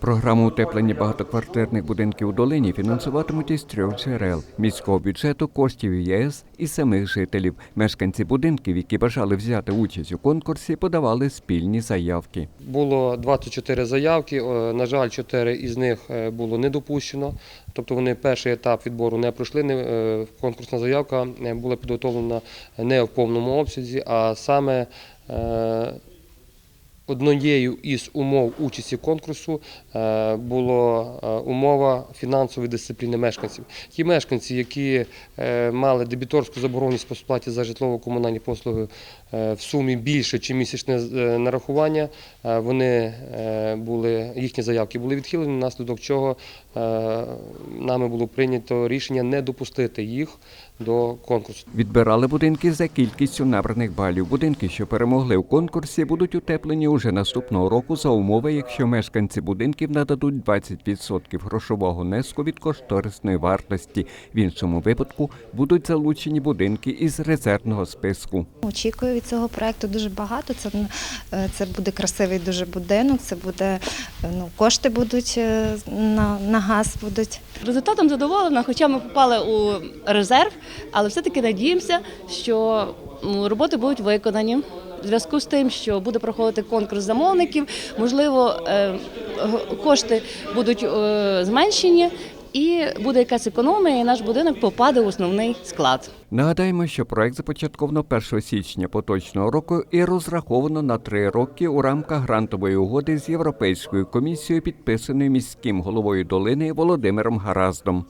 Програму утеплення багатоквартирних будинків у долині фінансуватимуть із трьох джерел міського бюджету, коштів ЄС і самих жителів. Мешканці будинків, які бажали взяти участь у конкурсі, подавали спільні заявки. Було 24 заявки. е, На жаль, 4 із них е, було не допущено. Тобто вони перший етап відбору не пройшли. е, Конкурсна заявка була підготовлена не в повному обсязі, а саме однією із умов участі конкурсу е, була е, умова фінансової дисципліни мешканців. Ті мешканці, які е, мали дебіторську заборгованість по сплаті за житлово-комунальні послуги в сумі більше, ніж місячне нарахування, вони були, їхні заявки були відхилені, внаслідок чого нами було прийнято рішення не допустити їх до конкурсу. Відбирали будинки за кількістю набраних балів. Будинки, що перемогли у конкурсі, будуть утеплені уже наступного року за умови, якщо мешканці будинків нададуть 20% грошового внеску від кошторисної вартості. В іншому випадку будуть залучені будинки із резервного списку. Очікую від цього проекту дуже багато. Це, е, це буде красивий дуже будинок, це буде е, ну, кошти будуть е, на, на газ будуть. Результатом задоволена, хоча ми попали у резерв, але все-таки надіємося, що роботи будуть виконані. В зв'язку з тим, що буде проходити конкурс замовників, можливо, е, кошти будуть е, зменшені, і буде якась економія, і наш будинок попаде в основний склад. Нагадаємо, що проект започатковано 1 січня поточного року і розраховано на три роки у рамках грантової угоди з Європейською комісією, підписаної міським головою долини Володимиром Гараздом.